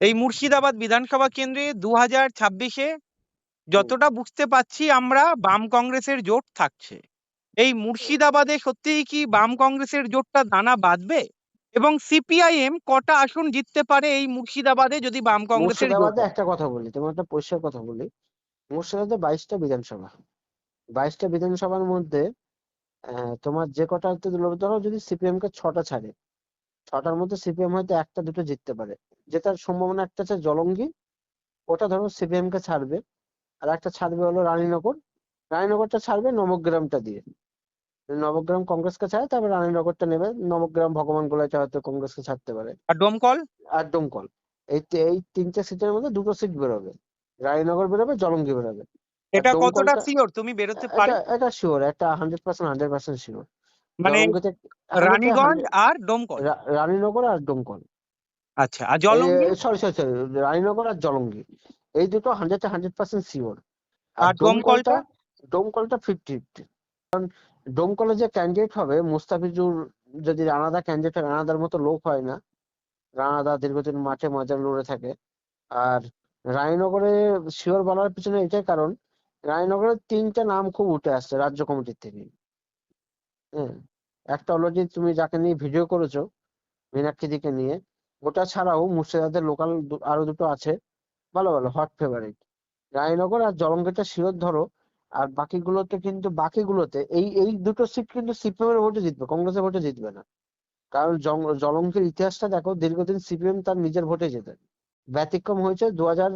এই মুর্শিদাবাদ বিধানসভা কেন্দ্রে দু হাজার ছাব্বিশে যতটা বুঝতে পাচ্ছি আমরা বাম কংগ্রেসের জোট থাকছে। এই মুর্শিদাবাদে সত্যিই কি বাম কংগ্রেসের জোটটা দানা বাঁধবে? এবং সিপিআইএম কটা আসন জিততে পারে এই মুর্শিদাবাদে যদি বাম কংগ্রেসের মুর্শিদাবাদে একটা কথা বলি তোমার একটা পরিষ্কার কথা বলি। মুর্শিদাবাদে বাইশটা বিধানসভা। বাইশটা বিধানসভার মধ্যে তোমার যে কটা ধরো যদি সিপিএম কে ছটা ছাড়ে ছটার মধ্যে সিপিএম হয়তো একটা দুটো জিততে পারে। যেটার সম্ভাবনা একটা আছে জলঙ্গি ওটা ধরো সিপিএম কে ছাড়বে। আর একটা ছাড়বে হলো রানীনগর। রানীনগরটা ছাড়বে নবগ্রামটা দিয়ে। নবগ্রাম কংগ্রেসকে ছাড়ে তারপর রানীনগরটা নেবে। নবগ্রাম ভগবান গোলাটা হয়তো কংগ্রেসকে ছাড়তে পারে। আর ডোমকল? আর দমকল এই এই তিনটে সিটের মধ্যে দুটো সিট বেরোবে। রানীনগর বেরোবে জলঙ্গি বেরোবে। এটা কতটা শিওর তুমি বেরোতে পারো এটা এটা শিওর এটা hundred percent hundred percent sure মানে রানীগঞ্জ আর ডোমকল? রানীনগর আর দমকল আচ্ছা আর Jalangi? Sorry sorry sorry Raninagar আর জলঙ্গি। এই দুটো হান্ড্রেড হান্ড্রেড পার্সেন্ট শিওর আর দমকলটা? দমকলটা ফিফটি ফিফটি কারণ দমকলে যে ক্যান্ডিডেট হবে মুস্তাফিজুর যদি রানাদা ক্যান্ডিডেট রানাদার মতো লোক হয় না। রানাদা দীর্ঘদিন মাঠে ময়দানে লড়ে থাকে। আর রায়নগরে শিওর বলার পিছনে এটাই কারণ রানীনগরে তিনটা নাম খুব উঠে আসছে রাজ্য কমিটির থেকে। হ্যাঁ একটা যে তুমি যাকে নিয়ে ভিডিও করেছ মীনাক্ষীদিকে নিয়ে ওটা ছাড়াও মুর্শিদাবাদের লোকাল আরও দুটো আছে। ভালো ভালো হট ফেভারিট রানীনগর আর জলঙ্গিটা শিওর ধরো। আর বাকিগুলোতে কিন্তু, বাকিগুলোতে এই এই দুটো সিট কিন্তু সিপিএম এর ভোটে জিতবে, কংগ্রেসের ভোটে জিতবে না। কারণ জলঙ্গির ইতিহাসটা দেখো, দীর্ঘদিন সিপিএম তার নিজের ভোটে জেতে। ব্যতিক্রম হয়েছে দু হাজার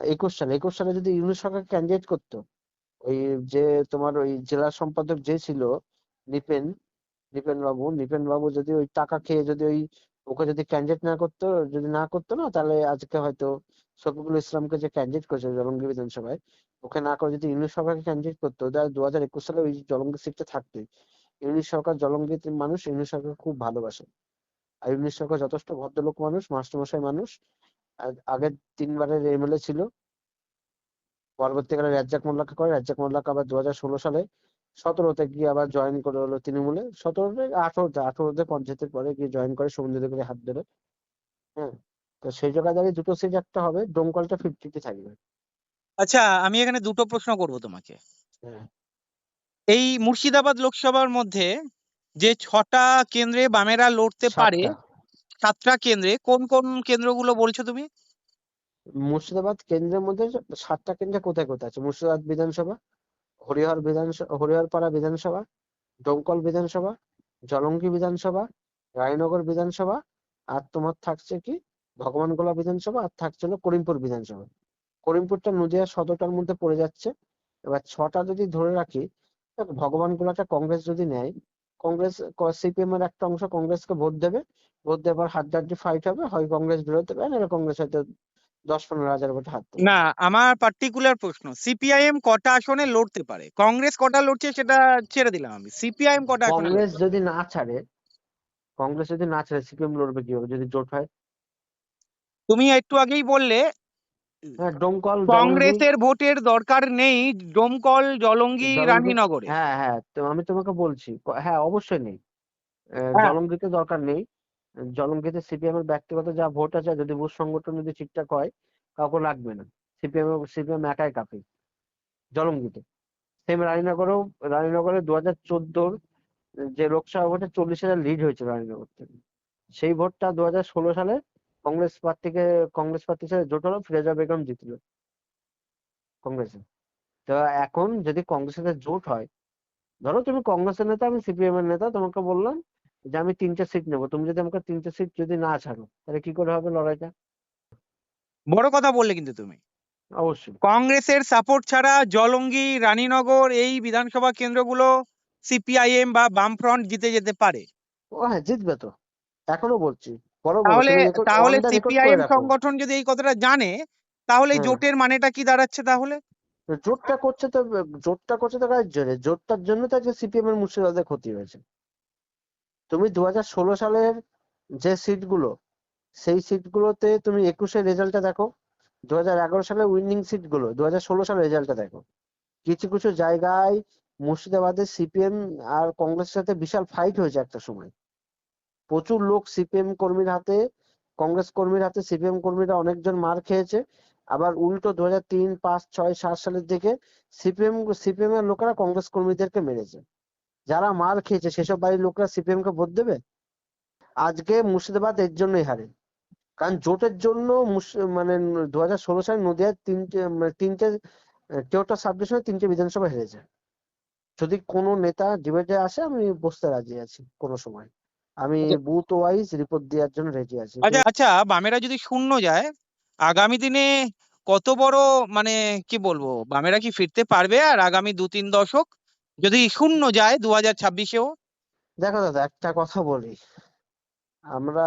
একুশ সালে। একুশ সালে যদি ইউনুস সরকার ক্যান্ডিডেট করতো, ওই যে তোমার ওই জেলা সম্পাদক যে ছিল, নিপেন নিপেন বাবু নিপেন বাবু যদি ওই টাকা খেয়ে যদি ওই ওকে যদি ক্যান্ডিডেট না করতো, যদি না করতো না, তাহলে আজকে হয়তো শফিকুল ইসলামকে যে ক্যান্ডিডেট করেছে জলঙ্গি বিধানসভায়, ওকে না করে যদি ইউনুস সরকারকে ক্যান্ডিডেট করতো, তাহলে দু হাজার একুশ সালে ওই জলঙ্গি সিটটা থাকতোই ইউনুস সরকার জলঙ্গির মানুষ ইউনুস সরকার খুব ভালোবাসে। আর ইউনুস সরকার যথেষ্ট ভদ্রলোক মানুষ, মাস্টারমশাই মানুষ। আগের তিনবারের এমএলএ ছিল। পরবর্তীকালে রাজ্জাক মোল্লাকে করে। রাজ্জাক মোল্লাকে আবার দু হাজার ষোলো সালে সতেরোতে গিয়ে আবার জয়েন করে হলো তৃণমূলে। সতেরোতে আঠারোতে আঠারোতে পঞ্চায়েতের পরে গিয়ে জয়েন করে সৌমিত্র করে হাত ধরে। হ্যাঁ তো সেই জায়গায় দাঁড়িয়ে দুটো সিট একটা হবে ডোমকলটা ফিফটিতে থাকবে। আচ্ছা আমি এখানে দুটো প্রশ্ন করব তোমাকে। হ্যাঁ। এই মুর্শিদাবাদ লোকসভার মধ্যে যে ছটা কেন্দ্রে বামেরা লড়তে পারে সাতটা। সাতটা কেন্দ্রে কোন কোন কেন্দ্রগুলো বলছো তুমি? মুর্শিদাবাদ কেন্দ্রের মধ্যে সাতটা কেন্দ্রে কোথায় কোথায় আছে? মুর্শিদাবাদ বিধানসভা? হরিহর বিধানসভা, হরিহরপাড়া বিধানসভা ডোমকল বিধানসভা, জলঙ্গি বিধানসভা, রায়নগর বিধানসভা, আর তোমার থাকছে কি ভগবানগোলা বিধানসভা, আর থাকছে হলো করিমপুর বিধানসভা। করিমপুরটা নদিয়া সদরটার মধ্যে পড়ে যাচ্ছে। এবার ছটা যদি ধরে রাখি ভগবানগোলাটা কংগ্রেস যদি নেয়, কংগ্রেস সিপিএম এর একটা অংশ কংগ্রেসকে ভোট দেবে। ভোট দেবার হাড্ডাহাড্ডি ফাইট হবে, হয় কংগ্রেস বেরোতে পারে নাহলে কংগ্রেস হয়তো দশ পনেরো হাজার ভোটে হাত না আমার পার্টিকুলার প্রশ্ন সিপিআইএম কটা আসনে লড়তে পারে? কংগ্রেস কটা লড়ছে সেটা ছেড়ে দিলাম আমি। সিপিআইএম কটা কংগ্রেস যদি না ছাড়ে কংগ্রেস যদি না ছাড়ে সিপিএম লড়বে কি হবে যদি জোট হয়? তুমি একটু আগেই বললে হ্যাঁ ডোমকল কংগ্রেসের ভোটের দরকার নেই ডোমকল জলঙ্গি রানীনগরে। হ্যাঁ হ্যাঁ তো আমি তোমাকে বলছি হ্যাঁ অবশ্যই নেই। হ্যাঁ। জলঙ্গিতে দরকার নেই। জলঙ্গিতে সিপিএম এর ব্যক্তিগত যা ভোট আছে যদি বুথ সংগঠন যদি ঠিকঠাক হয়, কাউকে লাগবে না। সিপিএম সিপিএম একাই কাফি জলঙ্গিতে সেম রানীনগরেও, রানীনগরে দু হাজার চোদ্দোর যে লোকসভা ভোটে চল্লিশ হাজার লিড হয়েছিল রানীনগর থেকে। সেই ভোটটা দু হাজার ষোলো সালে কংগ্রেস প্রার্থীকে, কংগ্রেস প্রার্থীর সাথে জোট হলো ফিরোজা বেগম জিতল কংগ্রেসে। তো এখন যদি কংগ্রেসের জোট হয়, ধরো তুমি কংগ্রেসের নেতা, আমি সিপিএম এর নেতা, তোমাকে বললাম যে আমি তিনটে সিট নেব। তুমি যদি আমাকে তিনটে সিট যদি না ছাড়ো তাহলে কি করে হবে লড়াইটা? বড় কথা বললে কিন্তু তুমি। অবশ্যই। কংগ্রেসের সাপোর্ট ছাড়া জলঙ্গি রানীনগর এই বিধানসভা কেন্দ্রগুলো সিপিআইএম বা বামফ্রন্ট জিতে যেতে পারে। ও হ্যাঁ জিতবে তো। এখনও বলছি। তাহলে তাহলে করে সিপিআইএম। সংগঠন যদি এই কথাটা জানে তাহলে। জোটের মানেটা কি দাঁড়াচ্ছে তাহলে? জোটটা করছে তো জোটটা করছে তো কাজ জোরে? জোটটার জন্য তো আজকে সিপিএম এর মুর্শিদাবাদে ক্ষতি হয়েছে। তুমি দু হাজার ষোলো সালের যে সিটগুলো, সেই সিটগুলোতে তুমি একুশের রেজাল্টটা দেখো। দু হাজার এগারো সালের উইনিং সিটগুলো দু হাজার ষোলো সালের রেজাল্টটা দেখো। কিছু কিছু জায়গায় মুর্শিদাবাদে সিপিএম আর কংগ্রেসের সাথে বিশাল ফাইট হয়েছে একটা সময়। প্রচুর লোক সিপিএম কর্মীর হাতে, কংগ্রেস কর্মীর হাতে সিপিএম কর্মীরা অনেকজন মার খেয়েছে। আবার উল্টো দু হাজার তিন, পাঁচ, ছয়, সাত সালের দিকে সিপিএম সিপিএম এর লোকেরা কংগ্রেস কর্মীদেরকে মেরেছে। যারা মার খেয়েছে সেসব বাড়ির লোকরা সিপিএম কে ভোট দেবে? আজকে মুর্শিদাবাদ এর জন্যই হারে। কারণ জোটের জন্য মানে দু হাজার ষোলো সালে নদিয়ার তিনটে মানে তিনটে টেওটা সাব ডিভিশনে তিনটে বিধানসভা হেরেছে। যদি কোনো নেতা ডিবেটে আসে আমি বসতে রাজি আছি কোনো সময়। আমি বুথ ওয়াইজ রিপোর্ট দেওয়ার জন্য রেডি আছি। আচ্ছা আচ্ছা বামেরা যদি শূন্য যায় আগামী দিনে কত বড় মানে কি বলব বামেরা কি ফিরতে পারবে? আর আগামী দু তিন দশক যদি শূন্য যায় দু হাজার ছাব্বিশেও? দেখো দাদা, একটা কথা বলি। আমরা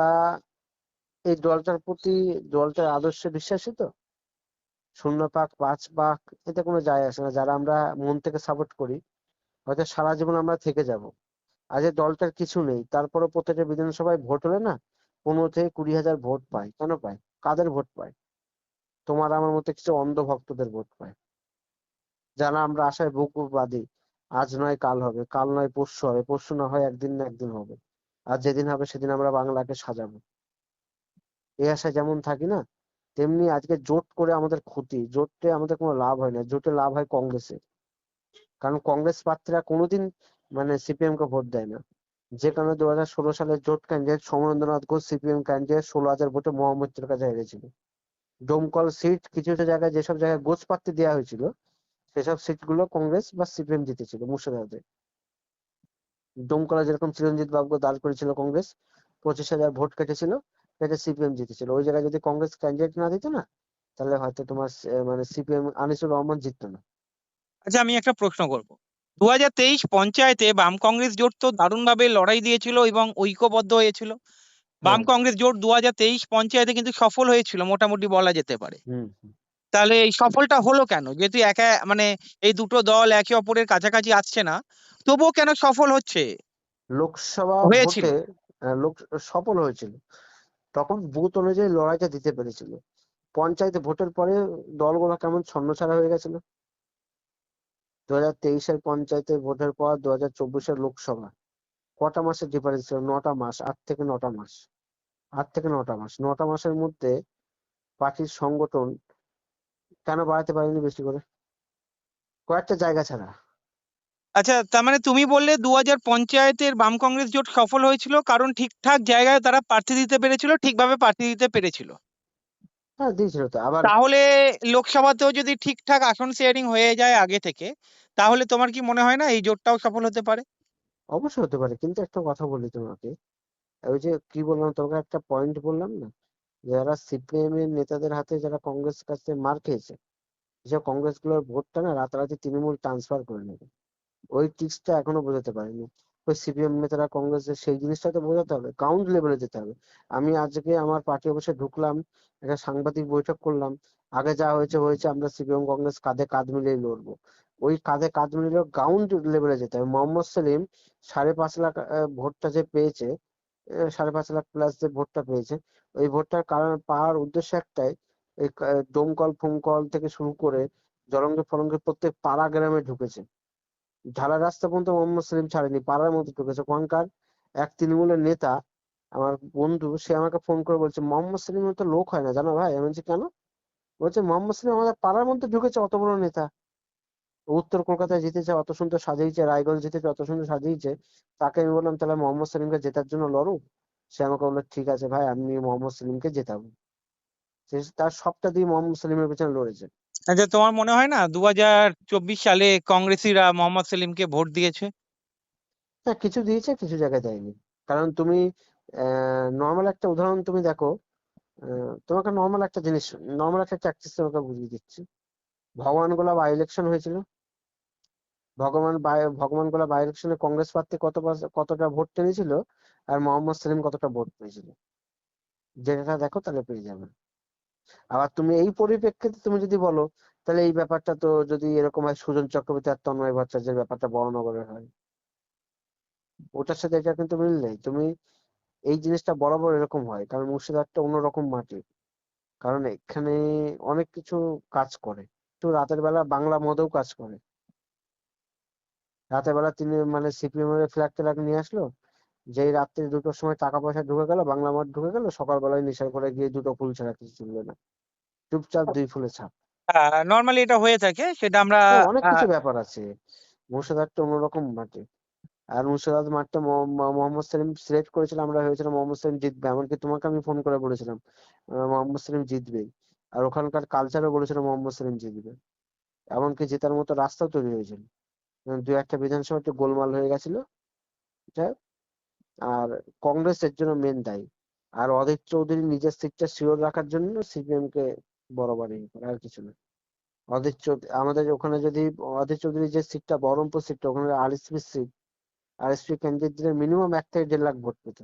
এই দলটার প্রতি, দলটার আদর্শে বিশ্বাসী তো? শূন্য পাক, পাঁচ পাক, এতে কোনো যায় আসে না। যারা আমরা মন থেকে সাপোর্ট করি, হয়তো সারা জীবন আমরা থেকে যাব। আজ দলটার কিছু নেই তারপরে প্রত্যেকটা বিধানসভায় ভোট হলে না, পনেরো থেকে কুড়ি হাজার ভোট পায়। কেন পায়? কাদের ভোট পায়? তোমার আমার মতো কিছু অন্ধ ভক্তদের ভোট পায়। যারা আমরা আশায় বুক বাঁধি আজ নয়, কাল হবে। কাল নয়, পরশু হবে। পরশু না হয় একদিন না একদিন হবে। আর যেদিন হবে সেদিন আমরা বাংলাকে সাজাবো। এই আশায় যেমন থাকি না, তেমনি আজকে জোট করে আমাদের ক্ষতি। জোটে আমাদের কোনো লাভ হয় না। জোটে লাভ হয় কংগ্রেসের। কারণ কংগ্রেস প্রার্থীরা কোনোদিন মানে সিপিএম কে ভোট দেয় না। যে কারণে দু হাজার ষোলো সালে জোট candidate Samarendranath Ghosh CPM candidate ষোলো হাজার ভোটে মোহাম্মদপুর কাছে হেরেছিল। ডোমকল সিট, কিছু কিছু জায়গায় যেসব জায়গায় গোছ প্রার্থী দেওয়া হয়েছিল সেসব সিটগুলো কংগ্রেস বা সিপিএম জিতেছিল মুর্শিদাবাদে। ডোমকলে যেরকম চিরঞ্জিত বাবুকে দাঁড় করেছিল কংগ্রেস পঁচিশ হাজার ভোট কেটেছিল কেটে সিপিএম জিতেছিল। ওই জায়গায় যদি কংগ্রেস ক্যান্ডিডেট না দিত না তাহলে হয়তো তোমার মানে সিপিএম আনিসুর রহমান জিততো না। আচ্ছা আমি একটা প্রশ্ন করব। দু হাজার তেইশ পঞ্চায়েতে বাম কংগ্রেস জোট তো দারুণভাবে লড়াই দিয়েছিল এবং ঐক্যবদ্ধ হয়েছিল। বাম। কংগ্রেস জোট দু হাজার তেইশ পঞ্চায়েতে কিন্তু সফল হয়েছিল মোটামুটি বলা যেতে পারে। তাহলে এই সফলটা হলো কেন? যেহেতু একা মানে এই দুটো দল একে অপরের কাছাকাছি আসছে না তবুও কেন সফল হচ্ছে? লোকসভা হয়েছিল। লোক সফল হয়েছিল। তখন বুথ অনুযায়ী লড়াইটা দিতে পেরেছিল। পঞ্চায়েতে ভোটের পরে দলগুলো কেমন ছন্নছাড়া হয়ে গেছিল? দু হাজার তেইশের পঞ্চায়েতে ভোটের পর দু হাজার চব্বিশের লোকসভা। কটা মাসের ডিফারেন্স ছিল? নটা মাস আট থেকে নটা মাস। আট থেকে নটা মাস। নটা মাসের মধ্যে পার্টির সংগঠন কেন বাড়াতে পারেনি বেশি করে? কয়েকটা জায়গা ছাড়া। আচ্ছা তার মানে তুমি বললে দু হাজার পঞ্চায়েতের বাম কংগ্রেস জোট সফল হয়েছিল কারণ ঠিকঠাক জায়গায় তারা প্রার্থী দিতে পেরেছিল ঠিকভাবে প্রার্থী দিতে পেরেছিল। হ্যাঁ দিয়েছিল তো আবার তাহলে লোকসভাতেও যদি ঠিকঠাক আসন শেয়ারিং হয়ে যায় আগে থেকে তাহলে তোমার কি মনে হয় না এই জোটটাও সফল হতে পারে? অবশ্যই হতে পারে কিন্তু একটা কথা বলি তোমাকে। ওই যে কি বললাম তোমাকে একটা পয়েন্ট বললাম না? যারা সিপিএম এর নেতাদের হাতে যারা কংগ্রেস কাছে মার খেয়েছে যেসব কংগ্রেসগুলোর ভোটটা না রাতারাতি তৃণমূল ট্রান্সফার করে নেবে। ওই ট্রিক্সটা এখনও বোঝাতে পারেনি। ওই সিপিএম নেতারা কংগ্রেসের সেই জিনিসটা তো বোঝাতে হবে গ্রাউন্ড লেভেলে যেতে হবে। আমি আজকে আমার পার্টি অফিসে ঢুকলাম, একটা সাংবাদিক বৈঠক করলাম, আগে যা হয়েছে হয়েছে আমরা সিপিএম কংগ্রেস কাঁধে কাঁধ মিলিয়ে লড়বো। ওই কাঁধে কাঁধ মিলিয়ে গ্রাউন্ড লেভেলে যেতে হবে। মোহাম্মদ সেলিম সাড়ে পাঁচ লাখ ভোটটা যে পেয়েছে সাড়ে পাঁচ লাখ প্লাস যে ভোটটা পেয়েছে, ওই ভোটটার কারণ পাওয়ার উদ্দেশ্য একটাই এই দমকল, ফমকল থেকে শুরু করে জলঙ্গি ফলঙ্গি প্রত্যেক পাড়া গ্রামে ঢুকেছে। ঢালা রাস্তা পর্যন্ত মোহাম্মদ সেলিম ছাড়েনি, পাড়ার মধ্যে ঢুকেছে। ওখানকার এক তৃণমূলের নেতা, আমার বন্ধু, সে আমাকে ফোন করে বলছে, মোহাম্মদ সেলিমের তো লোক হয় না, জানো ভাই? আমি বলছি, কেন? বলছে, মোহাম্মদ সেলিম আমাদের পাড়ার মধ্যে ঢুকেছে, অত বড় নেতা। উত্তর কলকাতায় জিতেছে অত সুন্দর সাজিয়েছে রায়গঞ্জ জিতেছে অত সুন্দর সাজিয়েছে তাকে আমি বললাম তাহলে মোহাম্মদ সেলিমকে জেতার জন্য লড়ো? সে আমাকে বলল ঠিক আছে ভাই আমি মোহাম্মদ সেলিমকে জেতাবো। তার সবটা দিয়ে মোহাম্মদ সেলিমের পেছনে লড়েছে। আচ্ছা তোমার মনে হয় না দু হাজার চব্বিশ সালে কংগ্রেসিরা মোহাম্মদ সেলিমকে ভোট দিয়েছে? হ্যাঁ কিছু দিয়েছে কিছু জায়গায় দেয়নি। কারণ তুমি নর্মাল একটা উদাহরণ তুমি দেখো তোমাকে নর্মাল একটা জিনিস নর্মাল একটা ট্যাকটিস তোমাকে বুঝিয়ে দিচ্ছি। ভগবান গোলা বাই ইলেকশন হয়েছিল। ভগবান ভগবান গোলা বাই ইলেকশনে কংগ্রেস প্রার্থী কত কতটা ভোট টেনেছিল আর মোহাম্মদ সেলিম কতটা ভোট পেয়েছিল? যেটা দেখো তাহলে পেয়ে যাবে। আবার তুমি এই পরিপ্রেক্ষিতে তুমি যদি বলো, তাহলে এই ব্যাপারটা তো যদি এরকম হয় সুজন চক্রবর্তী আর তন্ময় ভট্টাচার্যের ব্যাপারটা বড়নগরের হয়। ওটার সাথে এটা কিন্তু মিল নেই। তুমি এই জিনিসটা বরাবর এরকম হয়, কারণ মুর্শিদাবাদটা অন্যরকম মাটি। কারণ এখানে অনেক কিছু কাজ করে। তো রাতের বেলা বাংলা মদেও কাজ করে। রাতের বেলা তিনি মানে সিপিএম এর ফ্ল্যাগ ট্যাগ নিয়ে আসলো। যেই রাত্রি দুটোর সময় টাকা পয়সা ঢুকে গেল বাংলা মাঠ ঢুকে গেল সকালবেলায় নেশার করে গিয়ে দুটো ফুল ছাড়া কিছু চলবে না। চুপচাপ দুই ফুলে ছাপ। নর্মালি এটা হয়ে থাকে সেটা আমরা অনেক কিছু ব্যাপার আছে। মুর্শিদাবাদটা অন্যরকম মাঠে। আর মুর্শিদাবাদ মাঠটা মহ- মহ- মোহাম্মদ সেলিম সিলেক্ট করেছিল আমরা ভেবেছিলাম মোহাম্মদ সেলিম জিতবে। এমনকি তোমাকে আমি ফোন করে বলেছিলাম মোহাম্মদ সেলিম জিতবে। আর ওখানকার কালচারও বলেছিল মোহাম্মদ সেলিম জিতবে। এমনকি জেতার মতো রাস্তাও তৈরি হয়েছিল। দু একটা বিধানসভা গোলমাল হয়ে গেছিল। হোক, আর কংগ্রেস এর জন্য মেন দায়ী। আর অধীর চৌধুরী নিজের সিটটা শিওর রাখার জন্য সিপিএম কে করে আর কিছু না। অধীর চৌধুরী আমাদের ওখানে যদি অধীর চৌধুরীর যে সিটটা বহরমপুর সিটটা ওখানে আরএসপি সিট আরএসপি ক্যান্ডিডেট দিলে মিনিমাম এক থেকে দেড় লাখ ভোট পেত